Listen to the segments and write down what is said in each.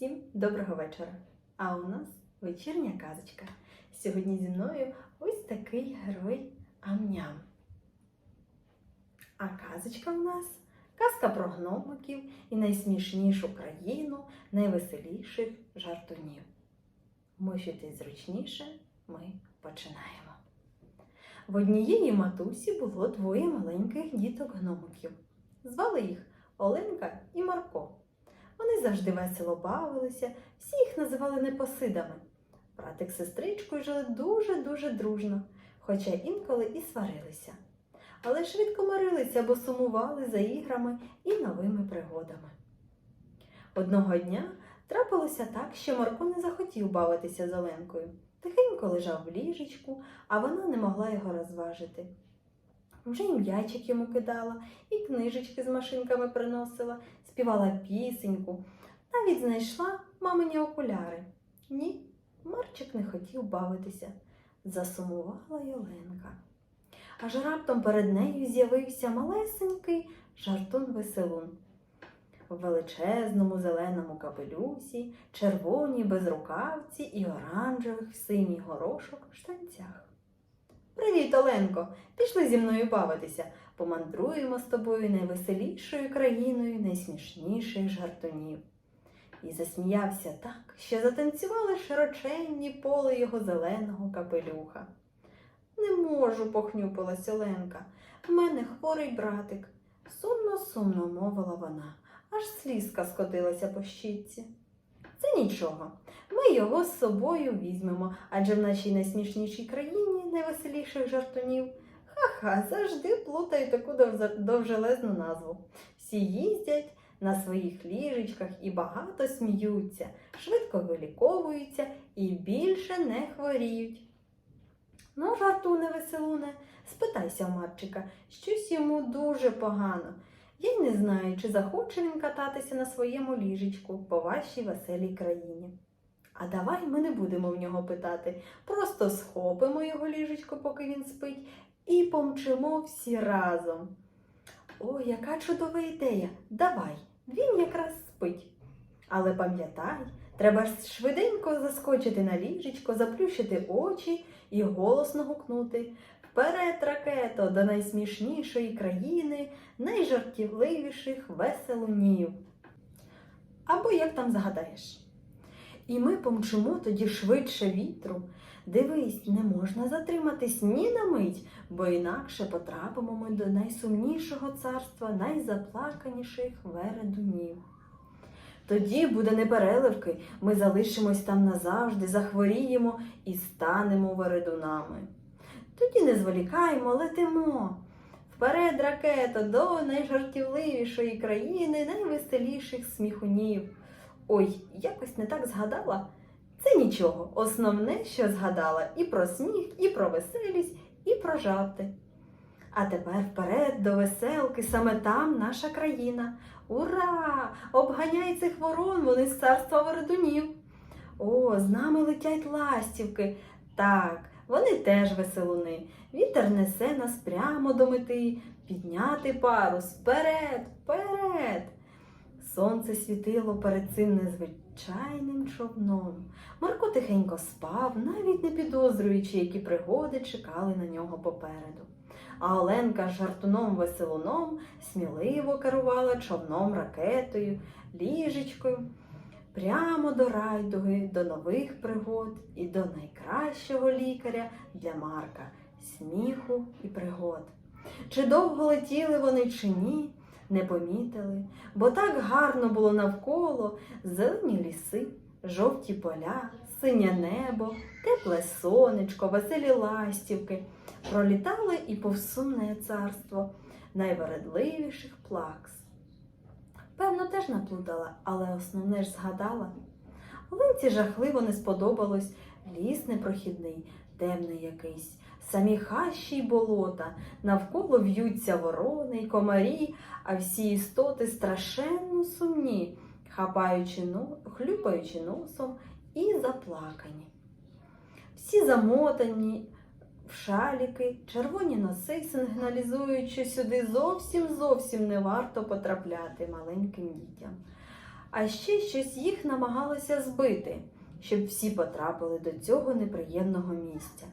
Всім доброго вечора! А у нас вечірня казочка. Сьогодні зі мною ось такий герой Амням. А казочка в нас казка про гномиків і найсмішнішу країну найвеселіших жартунів. Мощуйтесь зручніше, ми починаємо. В однієї матусі було двоє маленьких діток-гномиків. Звали їх Оленка і Марко. Вони завжди весело бавилися, всі їх називали непосидами. Братик з сестричкою жили дуже-дуже дружно, хоча інколи і сварилися. Але швидко мирилися, бо сумували за іграми і новими пригодами. Одного дня трапилося так, що Марко не захотів бавитися з Оленкою. Тихенько лежав в ліжечку, а вона не могла його розважити. Вже і м'ячик йому кидала, і книжечки з машинками приносила, співала пісеньку, навіть знайшла мамині окуляри. Ні, Марчик не хотів бавитися. Засумувала й Аж раптом перед нею з'явився малесенький жартун-веселун. В величезному зеленому капелюсі, червоній безрукавці і оранжевих в синій горошок штанцях. Привіт, Оленко! Пішли зі мною бавитися. Помандруємо з тобою найвеселішою країною найсмішніших жартунів. І засміявся так, що затанцювали широченні поле його зеленого капелюха. Не можу, похнюпилась Оленка. В мене хворий братик. Сумно, сумно мовила вона, аж слізка скотилася по щітці. Нічого. Ми його з собою візьмемо, адже в нашій найсмішнішій країні найвеселіших жартунів. Ха-ха, завжди плутаю таку довжелезну назву. Всі їздять на своїх ліжечках і багато сміються, швидко виліковуються і більше не хворіють. Ну, жартуне веселуне, спитайся у Марчика, щось йому дуже погано. Я й не знаю, чи захоче він кататися на своєму ліжечку по вашій веселій країні. А давай ми не будемо в нього питати, просто схопимо його ліжечко, поки він спить, і помчимо всі разом. О, яка чудова ідея! Давай, він якраз спить. Але пам'ятай, треба ж швиденько заскочити на ліжечко, заплющити очі і голосно гукнути Вперед, ракето, до найсмішнішої країни, найжартівливіших веселунів. Або як там загадаєш. І ми помчимо тоді швидше вітру. Дивись, не можна затриматись ні на мить, бо інакше потрапимо ми до найсумнішого царства найзаплаканіших вередунів. Тоді буде непереливки, ми залишимось там назавжди, захворіємо і станемо вередунами. Тоді не зволікаємо, летимо. Вперед, ракето, до найжартівливішої країни, найвеселіших сміхунів. Ой, якось не так згадала. Це нічого. Основне, що згадала і про сміх, і про веселість, і про жарти. А тепер вперед до веселки, саме там наша країна. Ура! Обганяй цих ворон, вони з царства вердунів. О, з нами летять ластівки. Так, вони теж веселуни. Вітер несе нас прямо до мети, підняти парус вперед, вперед. Сонце світило перед цим незвичайним човном. Марко тихенько спав, навіть не підозрюючи, які пригоди чекали на нього попереду. А Оленка жартуном веселуном сміливо керувала човном ракетою, ліжечкою, прямо до райдуги, до нових пригод і до найкращого лікаря для Марка сміху і пригод. Чи довго летіли вони, чи ні, не помітили, бо так гарно було навколо зелені ліси, жовті поля, синє небо, тепле сонечко, веселі ластівки. Пролітали і повсумне царство найвередливіших плакс. Певно, теж наплутала, але основне ж згадала. Оленці жахливо не сподобалось ліс непрохідний, темний якийсь, самі хащі й болота, навколо в'ються ворони й комарі, а всі істоти страшенно сумні, хапаючи, но- хлюпаючи носом і заплакані. Всі замотані в шаліки, червоні носи сигналізують, що сюди зовсім зовсім не варто потрапляти маленьким дітям. а ще щось їх намагалося збити, щоб всі потрапили до цього неприємного місця.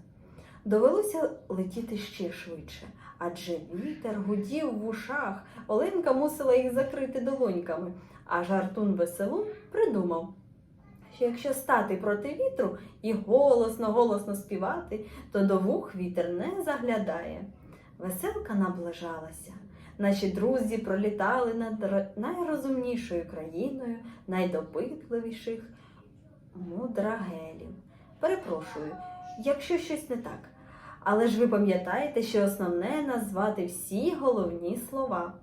Довелося летіти ще швидше, адже вітер гудів в ушах, Оленка мусила їх закрити долоньками, а жартун веселун придумав, що якщо стати проти вітру і голосно, голосно співати, то до вух вітер не заглядає. Веселка наближалася. Наші друзі пролітали над найрозумнішою країною, найдопитливіших мудрагелів. Перепрошую, якщо щось не так. Але ж ви пам'ятаєте, що основне назвати всі головні слова.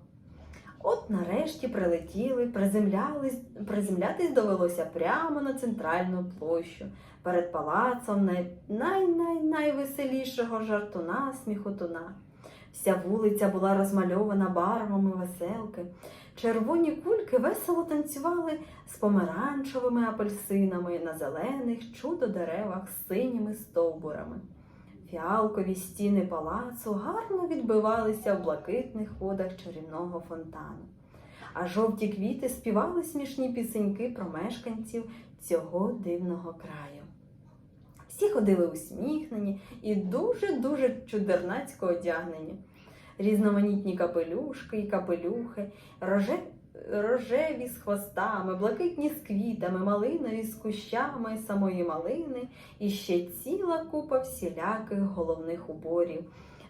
От нарешті прилетіли, приземлялись, приземлятись довелося прямо на центральну площу перед палацом най, най, най, найвеселішого жартуна сміхотуна. Вся вулиця була розмальована барвами веселки. Червоні кульки весело танцювали з помаранчевими апельсинами на зелених чудо-деревах з синіми стовбурами. Фіалкові стіни палацу гарно відбивалися в блакитних водах чарівного фонтану, а жовті квіти співали смішні пісеньки про мешканців цього дивного краю. Всі ходили усміхнені і дуже-дуже чудернацько одягнені. Різноманітні капелюшки і капелюхи, роже... рожеві з хвостами, блакитні з квітами, малинові з кущами самої малини і ще ціла купа всіляких головних уборів,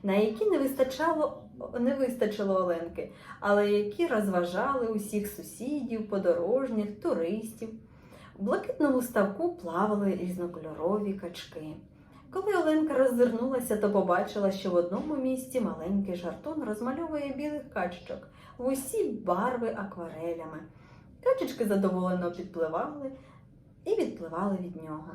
на які не вистачало, не вистачило Оленки, але які розважали усіх сусідів, подорожніх, туристів. У блакитному ставку плавали різнокольорові качки. Коли Оленка роззирнулася, то побачила, що в одному місці маленький жартун розмальовує білих качечок в усі барви акварелями. Качечки задоволено підпливали і відпливали від нього.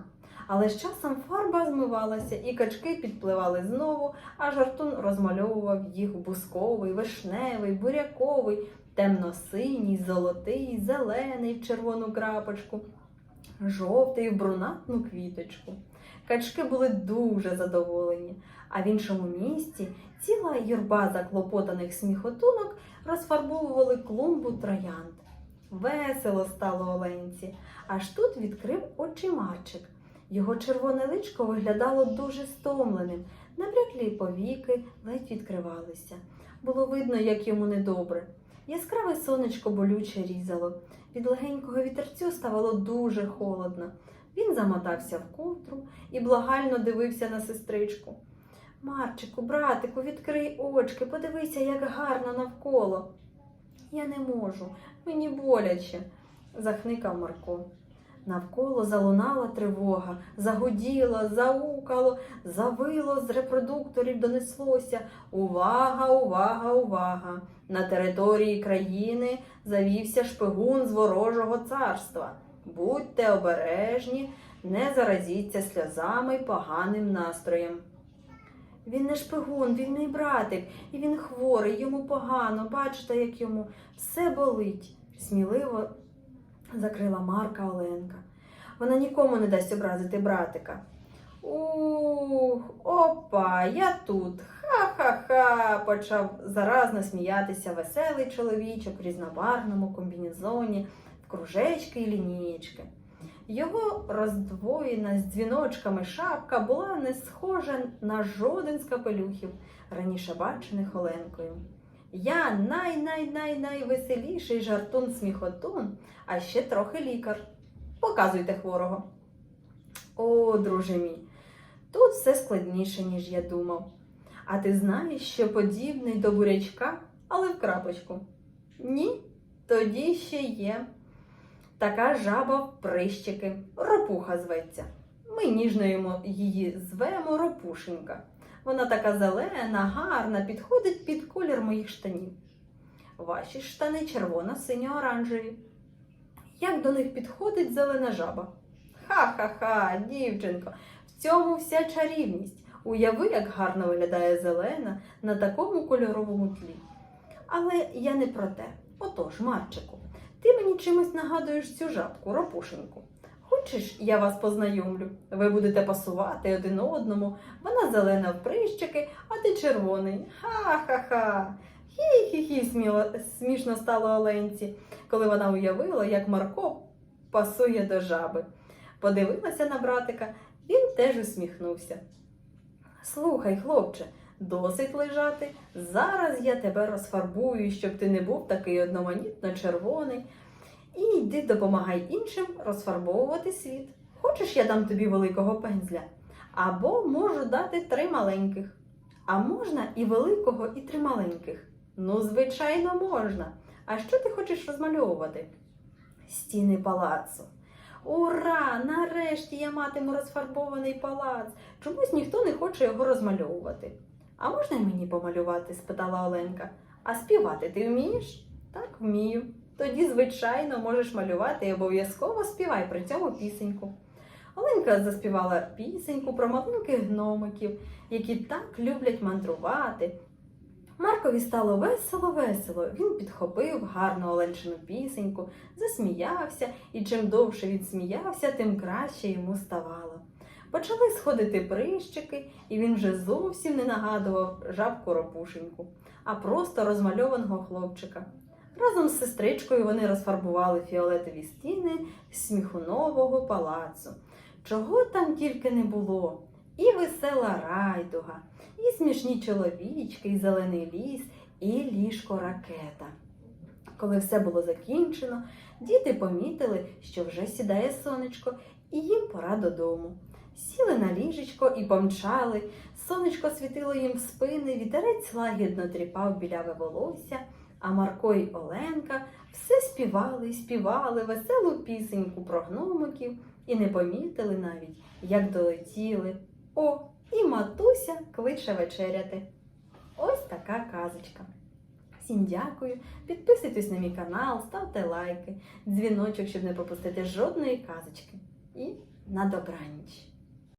Але з часом фарба змивалася, і качки підпливали знову, а жартун розмальовував їх бусковий, вишневий, буряковий, темно-синій, золотий, зелений в червону крапочку, жовтий в брунатну квіточку. Качки були дуже задоволені, а в іншому місці ціла юрба заклопотаних сміхотунок розфарбовували клумбу троянд. Весело стало Оленці, аж тут відкрив очі Марчик. Його червоне личко виглядало дуже стомленим, набряклі повіки ледь відкривалися. Було видно, як йому недобре. Яскраве сонечко болюче різало. Від легенького вітерцю ставало дуже холодно. Він замотався в ковдру і благально дивився на сестричку. Марчику, братику, відкрий очки, подивися, як гарно навколо. Я не можу, мені боляче, захникав Марко. Навколо залунала тривога, загуділо, заукало, завило з репродукторів донеслося. Увага, увага, увага! На території країни завівся шпигун з ворожого царства. Будьте обережні, не заразіться сльозами й поганим настроєм. Він не шпигун, він мій братик, і він хворий, йому погано, бачите, як йому все болить, сміливо закрила Марка Оленка. Вона нікому не дасть образити братика. Ух, опа, я тут. Ха-ха-ха, почав заразно сміятися веселий чоловічок в різнобарному комбінезоні, кружечки і лінієчки. Його роздвоєна з дзвіночками шапка була не схожа на жоден з капелюхів, раніше бачених Оленкою. Я най-най-най-найвеселіший жартун-сміхотун, а ще трохи лікар. Показуйте хворого. О, друже мій, тут все складніше, ніж я думав. А ти знаєш, що подібний до бурячка, але в крапочку? Ні, тоді ще є. Така жаба в прищики, ропуха зветься. Ми ніжно її звемо ропушенька. Вона така зелена, гарна, підходить під колір моїх штанів. Ваші штани червоно-синьо-оранжеві. Як до них підходить зелена жаба? Ха-ха-ха, дівчинко, в цьому вся чарівність. Уяви, як гарно виглядає зелена на такому кольоровому тлі. Але я не про те. Отож, Марчику, ти мені чимось нагадуєш цю жабку, ропушеньку. Хочеш, я вас познайомлю? Ви будете пасувати один одному. Вона зелена в прищики, а ти червоний. Ха-ха-ха. Хі-хі-хі, смішно стало Оленці, коли вона уявила, як Марко пасує до жаби. Подивилася на братика, він теж усміхнувся. Слухай, хлопче, досить лежати. Зараз я тебе розфарбую, щоб ти не був такий одноманітно червоний. І йди допомагай іншим розфарбовувати світ. Хочеш, я дам тобі великого пензля? Або можу дати три маленьких. А можна і великого, і три маленьких. Ну, звичайно, можна. А що ти хочеш розмальовувати? Стіни палацу. Ура! Нарешті я матиму розфарбований палац. Чомусь ніхто не хоче його розмальовувати. А можна мені помалювати? спитала Оленка. А співати ти вмієш? Так, вмію. Тоді, звичайно, можеш малювати і обов'язково співай при цьому пісеньку. Оленка заспівала пісеньку про маленьких гномиків, які так люблять мандрувати. Маркові стало весело-весело. Він підхопив гарну Оленчину пісеньку, засміявся, і чим довше він сміявся, тим краще йому ставало. Почали сходити прищики, і він вже зовсім не нагадував жабку ропушеньку, а просто розмальованого хлопчика. Разом з сестричкою вони розфарбували фіолетові стіни сміхунового палацу. Чого там тільки не було. І весела райдуга, і смішні чоловічки, і зелений ліс, і ліжко ракета. Коли все було закінчено, діти помітили, що вже сідає сонечко, і їм пора додому. Сіли на ліжечко і помчали. Сонечко світило їм в спини, вітерець лагідно тріпав біляве волосся, а Марко й Оленка все співали й співали веселу пісеньку про гномиків і не помітили навіть, як долетіли. О, і матуся кличе вечеряти. Ось така казочка. Всім дякую. Підписуйтесь на мій канал, ставте лайки, дзвіночок, щоб не пропустити жодної казочки. І на добраніч!